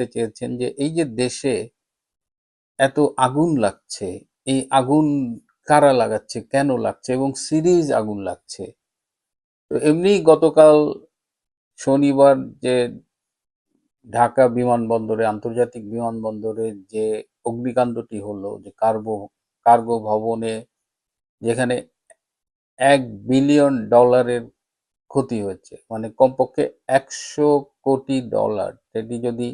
জানতে চেয়েছেন যে এই যে দেশে এত আগুন লাগছে, এই আগুন কারা লাগাচ্ছে, কেন লাগছে এবং সিরিজ আগুন লাগছে? তো এমনি গতকাল শনিবার যে ঢাকা বিমানবন্দরে, আন্তর্জাতিক বিমানবন্দরে যে অগ্নিকাণ্ডটি হলো, যে কার্গো কার্গো ভবনে যেখানে এক বিলিয়ন ডলারের ক্ষতি হয়েছে মানে কমপক্ষে একশো কোটি ডলার, সেটি যদি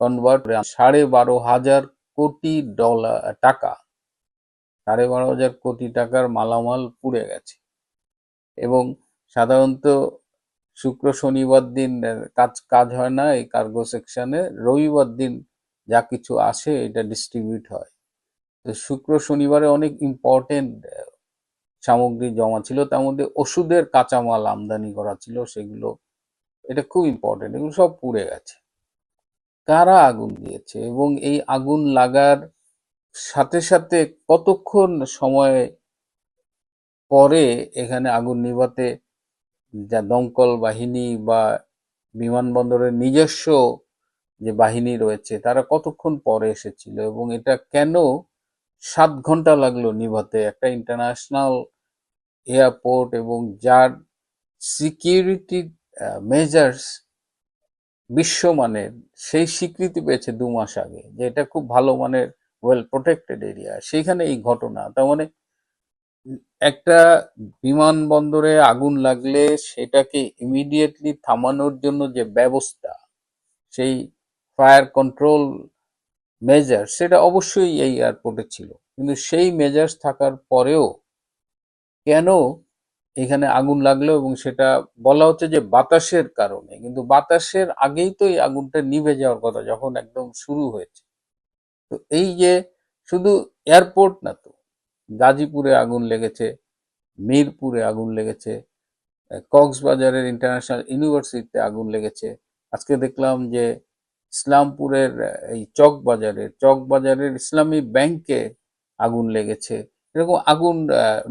কনভার্ট সাড়ে বারো হাজার কোটি ডলার টাকা। সাড়ে বারো হাজার কোটি টাকার মালামাল পুড়ে গেছে। এবং সাধারণত শুক্র শনিবার দিন কাজ কাজ হয় না, এই কার্গো সেকশনে রবিবার দিন যা কিছু আসে, এটা ডিস্ট্রিবিউট হয়। তো শুক্র শনিবারে অনেক ইম্পর্টেন্ট সামগ্রী জমা ছিল। তার মধ্যে ওষুধের কাঁচামাল আমদানি করা ছিল, সেগুলো, এটা খুব ইম্পর্টেন্ট এগুলো সব পুড়ে গেছে। কারা আগুন দিয়েছে এবং এই আগুন লাগার সাথে সাথে কতক্ষণ সময় পরে এখানে আগুন নিভাতে যা দমকল বাহিনী বা বিমানবন্দরের নিজস্ব যে বাহিনী রয়েছে, তারা কতক্ষণ পরে এসেছিল এবং এটা কেন সাত ঘণ্টা লাগল নিভাতে? একটা ইন্টারন্যাশনাল এয়ারপোর্ট এবং যার সিকিউরিটি মেজার্স বিশ্বমানের সেই স্বীকৃতি পেয়েছে দু মাস আগে যে এটা খুব ভালো মানের ওয়েল প্রোটেক্টেড এরিয়া সেইখানে এই ঘটনা। তার মানে একটা বিমানবন্দরে আগুন লাগলে সেটাকে ইমিডিয়েটলি থামানোর জন্য যে ব্যবস্থা, সেই ফায়ার কন্ট্রোল মেজার সেটা অবশ্যই এই এয়ারপোর্টে ছিল। কিন্তু সেই মেজার্স থাকার পরেও কেন এখানে আগুন লাগল এবং সেটা বলা হচ্ছে যে বাতাসের কারণে। কিন্তু বাতাসের আগেই তো এই আগুনটা নিভে যাওয়ার কথা, যখন একদম শুরু হয়েছে। তো এই যে শুধু এয়ারপোর্ট না তো, গাজীপুরে আগুন লেগেছে, মিরপুরে আগুন লেগেছে কক্সবাজারের ইন্টারন্যাশনাল ইউনিভার্সিটিতে আগুন লেগেছে। আজকে দেখলাম যে ইসলামপুরের, এই চকবাজারের চকবাজারের ইসলামী ব্যাংকে আগুন লেগেছে। এরকম আগুন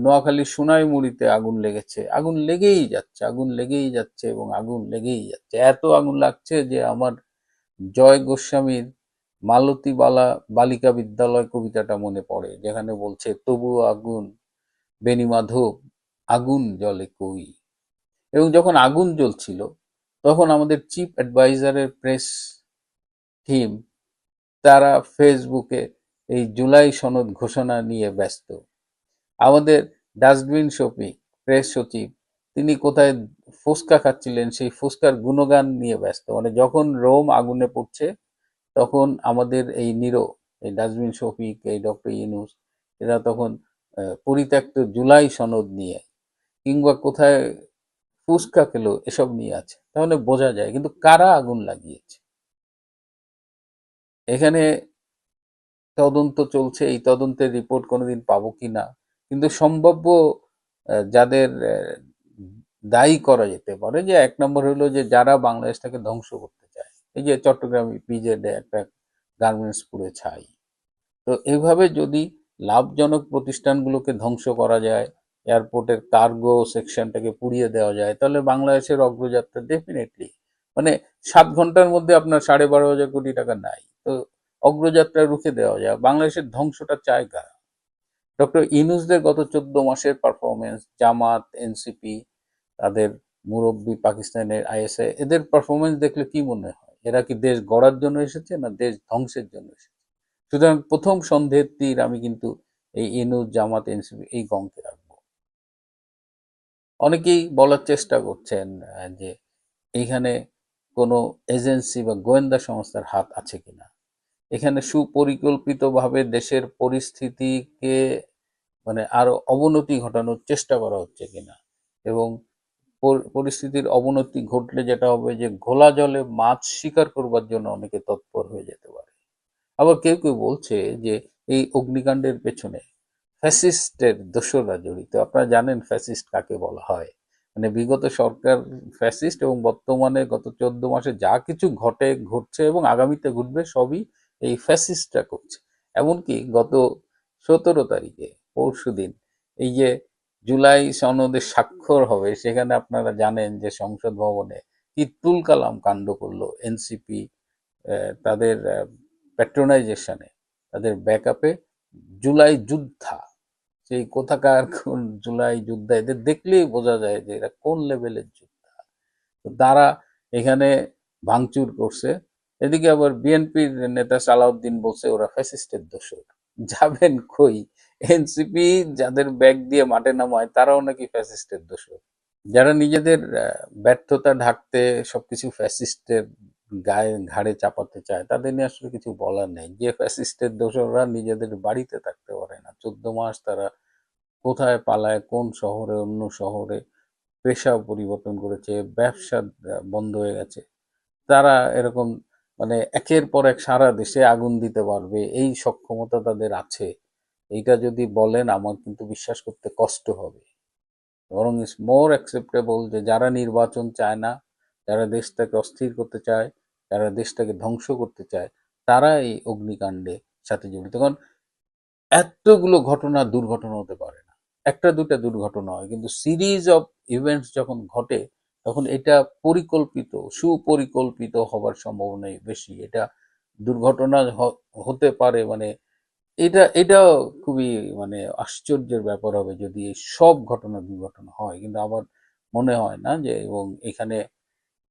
নোয়াখালীর সোনাইমুড়িতে আগুন লেগেছে। আগুন লেগেই যাচ্ছে, আগুন লেগেই যাচ্ছে এবং আগুন লেগেই যাচ্ছে। এত আগুন লাগছে যে আমার জয় গোস্বামীর মালতী বালা বালিকা বিদ্যালয় কবিতাটা মনে পড়ে, যেখানে বলছে তবুও আগুন বেণীমাধব আগুন জলে কই? এবং যখন আগুন জ্বলছিল, তখন আমাদের চিফ অ্যাডভাইজারের প্রেস টিম, তারা ফেসবুকে এই জুলাই সনদ ঘোষণা নিয়ে ব্যস্ত। আমাদের ডাস্টবিন সচিব প্রেস সচিব, তিনি কোথায় ফুসকা খাচ্ছিলেন, সেই ফুসকার গুণগান নিয়ে ব্যস্ত। মানে যখন রোম আগুনে পড়ছে, তখন আমাদের এই নিরো, এই ডাস্টবিন শফিক এই ডক্টর ইউনুস, এরা তখন পরিত্যক্ত জুলাই সনদ নিয়ে, কিংবা কোথায় ফুসকা খেলো, এসব নিয়ে আছে। তাহলে বোঝা যায়, কিন্তু কারা আগুন লাগিয়েছে? এখানে তদন্ত চলছে, এই তদন্তের রিপোর্ট কোনোদিন পাবো কি না? কিন্তু সম্ভাব্য যাদের দায়ী করা যেতে পারে যে এক নম্বর হলো যে যারা বাংলাদেশটাকে ধ্বংস করতে চায়। এই যে চট্টগ্রাম পিজেডে একটা গার্মেন্টস পুড়ে ছাই। তো এভাবে যদি লাভজনক প্রতিষ্ঠানগুলোকে ধ্বংস করা যায়, এয়ারপোর্টের কার্গো সেকশনটাকে পুড়িয়ে দেওয়া যায়, তাহলে বাংলাদেশের অগ্রযাত্রা ডেফিনেটলি মানে সাত ঘণ্টার মধ্যে আপনার সাড়ে বারো হাজার কোটি টাকা নাই। তো অগ্রযাত্রা রুখে দেওয়া যায়। বাংলাদেশের ধ্বংসটা চায় কারা? ডক্টর ইনুসদের গত চোদ্দ মাসের পারফরমেন্স জামাত এনসিপি তাদের মুরব্বী পাকিস্তানের আইএসআই, এদের পারফরমেন্স দেখলে কি মনে হয়? এরা কি দেশ গড়ার জন্য এসেছে না দেশ ধ্বংসের জন্য এসেছে? সুতরাং প্রথম সন্দেহের তীর আমি কিন্তু এই ইনুস জামাত এনসিপি এই গঙ্কে রাখব। অনেকেই বলার চেষ্টা করছেন যে এইখানে কোনো এজেন্সি বা গোয়েন্দা সংস্থার হাত আছে কিনা? এখানে সুপরিকল্পিতভাবে দেশের পরিস্থিতিকে মানে আরও অবনতি ঘটানোর চেষ্টা করা হচ্ছে কিনা। এবং পরিস্থিতির অবনতি ঘটলে যেটা হবে যে ঘোলা জলে মাছ শিকার করবার জন্য অনেকে তৎপর হয়ে যেতে পারে। আবার কেউ কেউ বলছে যে এই অগ্নিকাণ্ডের পেছনে ফ্যাসিস্টের দোসররা জড়িত। আপনারা জানেন ফ্যাসিস্ট কাকে বলা হয়। মানে বিগত সরকার ফ্যাসিস্ট এবং বর্তমানে গত চোদ্দ মাসে যা কিছু ঘটে, ঘটছে এবং আগামীতে ঘটবে সবই এই ফ্যাসিস্টরা করছে। এমনকি গত সতেরো তারিখে পরশু দিন। এই যে জুলাই সনদে স্বাক্ষর হবে, সেখানে আপনারা জানেন যে সংসদ ভবনে তিতুল কালাম কাণ্ড করল এনসিপি তাদের প্যাট্রোনাইজেশনে তাদের ব্যাকআপে জুলাই যোদ্ধা। সেই কোথাকার কোন জুলাই যোদ্ধা? এদের দেখলেই বোঝা যায় যে এরা কোন লেভেলের যোদ্ধা। তো তারা এখানে ভাঙচুর করছে। এদিকে আবার বিএনপির নেতা সালাউদ্দিন বলছে, ওরা ফ্যাসিস্টের দোষর। যাবেন কই? এনসিপি যাদের ব্যাগ দিয়ে মাঠে নামায়, তারাও নাকি ফ্যাসিস্টের দোষর। যারা নিজেদের ব্যর্থতা ঢাকতে সবকিছু ফ্যাসিস্টের গায়ে, ঘাড়ে চাপাতে চায়, তাদের নিয়ে আসলে কিছু বলার নেই। যে ফ্যাসিস্টের দোষররা নিজেদের বাড়িতে থাকতে পারে না। চোদ্দ মাস তারা কোথায় পালায়, কোন শহরে, অন্য শহরে পেশা পরিবর্তন করেছে, ব্যবসা বন্ধ হয়ে গেছে। তারা এরকম মানে একের পর এক সারা দেশে আগুন দিতে পারবে, এই সক্ষমতা তাদের আছে। এইটা যদি বলেন, আমার কিন্তু বিশ্বাস করতে কষ্ট হবে। বরং ইস মোর অ্যাকসেপ্টেবল যে যারা নির্বাচন চায় না, যারা দেশটাকে অস্থির করতে চায়, যারা দেশটাকে ধ্বংস করতে চায় তারা এই অগ্নিকাণ্ডে সাথে জড়িত। কারণ এতগুলো ঘটনা দুর্ঘটনা হতে পারে না। একটা দুটা দুর্ঘটনা হয়, কিন্তু সিরিজ অফ ইভেন্টস যখন ঘটে, তখন এটা পরিকল্পিত, সুপরিকল্পিত হবার সম্ভাবনাই বেশি। এটা দুর্ঘটনা হতে পারে মানে এটা, এটাও খুবই মানে আশ্চর্যের ব্যাপার হবে যদি এই সব ঘটনা দুর্ঘটনা হয়। কিন্তু আমার মনে হয় না যে এবং এখানে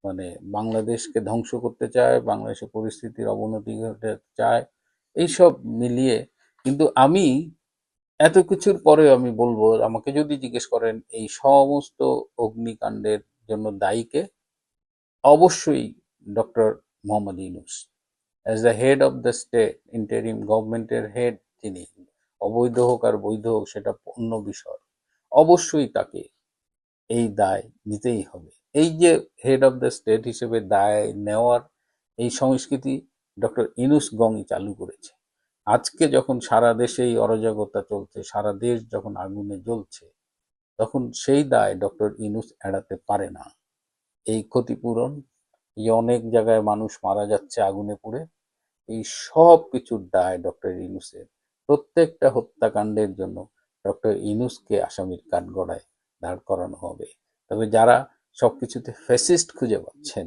মানে বাংলাদেশকে ধ্বংস করতে চায়, বাংলাদেশের পরিস্থিতির অবনতি ঘটতে চায়, এইসব মিলিয়ে কিন্তু আমি এত কিছুর পরেও আমি বলব, আমাকে যদি জিজ্ঞেস করেন এই সমস্ত অগ্নিকাণ্ডের জন্য দায়ীকে, অবশ্যই doctor Mohammad Yunus. As the head of the state interim গভর্নমেন্টের হেড তিনি। অবৈধ হোক আর বৈধ হোক, সেটা অন্য বিষয়। অবশ্যই তাকে এই দায় নিতেই হবে। এই যে হেড অফ দ্য স্টেট হিসেবে দায় নেওয়ার এই সংস্কৃতি ডক্টর ইনুস গংই চালু করেছে। আজকে যখন সারা দেশে এই অরাজকতা চলছে, সারা দেশ যখন আগুনে জ্বলছে, তখন সেই দায় ডক্টর ইনুস এড়াতে পারে না। এই ক্ষতিপূরণ এই অনেক জায়গায় মানুষ মারা যাচ্ছে আগুনে পুড়ে। এই সব কিছুর দায় ডক্টর ইনুসের প্রত্যেকটা হত্যাকাণ্ডের জন্য ডক্টর ইনুসকে আসামির কাঠগড়ায় দাঁড় করানো হবে। তবে যারা সবকিছুতে ফ্যাসিস্ট খুঁজে পাচ্ছেন,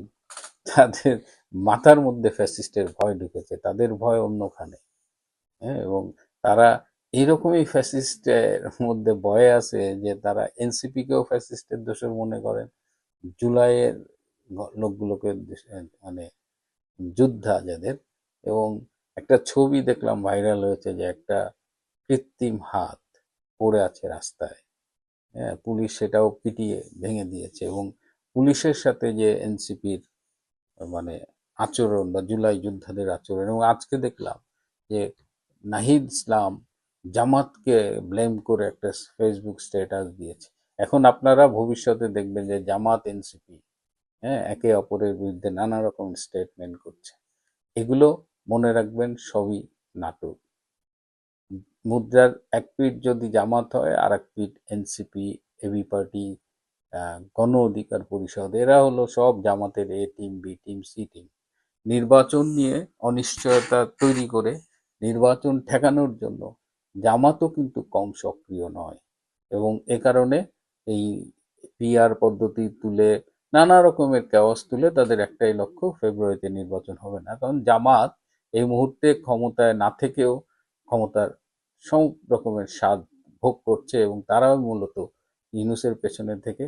তাদের মাথার মধ্যে ফ্যাসিস্টের ভয় ঢুকেছে, তাদের ভয় অন্যখানে। হ্যাঁ এবং তারা এইরকমই ফ্যাসিস্টের মধ্যে ভয়ে আছে যে তারা এনসিপিকেও ফ্যাসিস্টের দোষর মনে করেন। জুলাইয়ের লোকগুলোকে মানে যোদ্ধা যাদের। এবং একটা ছবি দেখলাম ভাইরাল হয়েছে যে একটা কৃত্রিম হাত পড়ে আছে রাস্তায়। হ্যাঁ পুলিশ সেটাও পিটিয়ে ভেঙে দিয়েছে এবং পুলিশের সাথে যে এনসিপির মানে আচরণ বা জুলাই যোদ্ধাদের আচরণ এবং আজকে দেখলাম যে নাহিদ ইসলাম জামাতকে ব্লেম করে একটা ফেসবুক স্ট্যাটাস দিয়েছে। এখন আপনারা ভবিষ্যতে দেখবেন যে জামাত এনসিপি হ্যাঁ একে অপরের বিরুদ্ধে নানা রকম স্টেটমেন্ট করছে। এগুলো মনে রাখবেন সবই নাটক। মুদ্রার এক পিঠ যদি জামাত হয় আর এক পিঠ এনসিপি এবি পার্টি গণ অধিকার পরিষদ, এরা হলো সব জামাতের A team B team C team নির্বাচন নিয়ে অনিশ্চয়তা তৈরি করে নির্বাচন ঠেকানোর জন্য জামাতও কিন্তু কম সক্রিয় নয়। এবং এ কারণে এই পিআর পদ্ধতি তুলে নানা রকমের কেওয়াস তুলে তাদের একটাই লক্ষ্য ফেব্রুয়ারিতে নির্বাচন হবে না। কারণ জামাত এই মুহূর্তে ক্ষমতায় না থেকেও ক্ষমতার সব রকমের স্বাদ ভোগ করছে এবং তারাও মূলত ইউনুসের পেছনে থেকে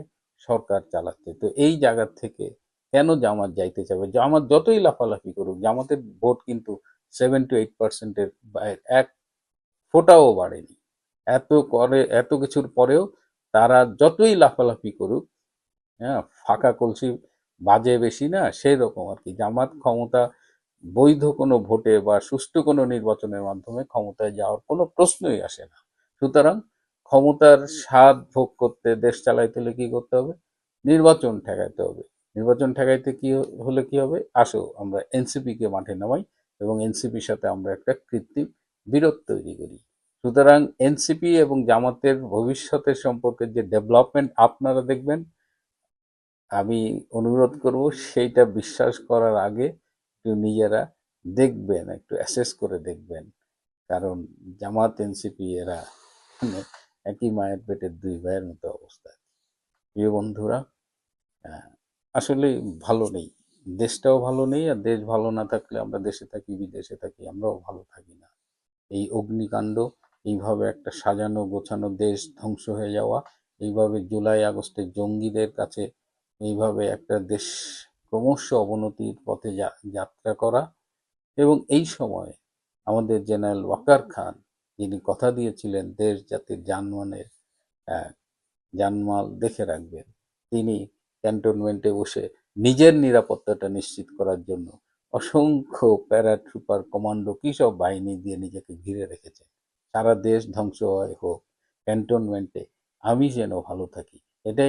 সরকার চালাচ্ছে। তো এই জায়গা থেকে কেন জামাত যাইতে চাবে জামাত যতই লাফালাফি করুক, জামাতের ভোট কিন্তু সেভেন টু এইট পার্সেন্টের এক ফোটাও বাড়েনি। এত করে, এত কিছুর পরেও তারা যতই লাফালাফি করুক হ্যাঁ ফাঁকা কলসি বাজে বেশি না সেই রকম আর কি। জামাত ক্ষমতা, বৈধ কোনো ভোটে বা সুষ্ঠু কোনো নির্বাচনের মাধ্যমে ক্ষমতায় যাওয়ার কোনো প্রশ্নই আসে না। সুতরাং ক্ষমতার স্বাদ ভোগ করতে, দেশ চালাইতে হলে কি করতে হবে? নির্বাচন ঠেকাইতে হবে। নির্বাচন ঠেকাইতে কি হলে কি হবে? আসো, আমরা এনসিপি কে মাঠে নামাই এবং এনসিপির সাথে আমরা একটা কৃত্রিম বিরোধ তৈরি করি। সুতরাং এনসিপি এবং জামাতের ভবিষ্যতের সম্পর্কে যে ডেভেলপমেন্ট আপনারা দেখবেন আমি অনুরোধ করব সেইটা বিশ্বাস করার আগে একটু নিজেরা দেখবেন, একটু অ্যাসেস করে দেখবেন। কারণ জামাত, এনসিপি এরা মানে একই মায়ের পেটের দুই ভাইয়ের মতো অবস্থা। প্রিয় বন্ধুরা আসলে ভালো নেই। দেশটাও ভালো নেই আর দেশ ভালো না থাকলে আমরা দেশে থাকি, বিদেশে থাকি, আমরাও ভালো থাকি না। এই অগ্নিকাণ্ড, এইভাবে একটা সাজানো গোছানো দেশ ধ্বংস হয়ে যাওয়া, এইভাবে জুলাই, আগস্টে জঙ্গিদের কাছে এইভাবে একটা দেশ ক্রমশ অবনতির পথে যাত্রা করা এবং এই সময় আমাদের জেনারেল ওয়াকার খান যিনি কথা দিয়েছিলেন দেশ জাতির জানমানের আহ, জানমাল দেখে রাখবেন তিনি ক্যান্টনমেন্টে বসে নিজের নিরাপত্তাটা নিশ্চিত করার জন্য অসংখ্য প্যারাট্রুপার কমান্ডো কি সব বাহিনী দিয়ে নিজেকে ঘিরে রেখেছে। সারা দেশ ধ্বংস হয় হোক ক্যান্টনমেন্টে আমি যেন ভালো থাকি এটাই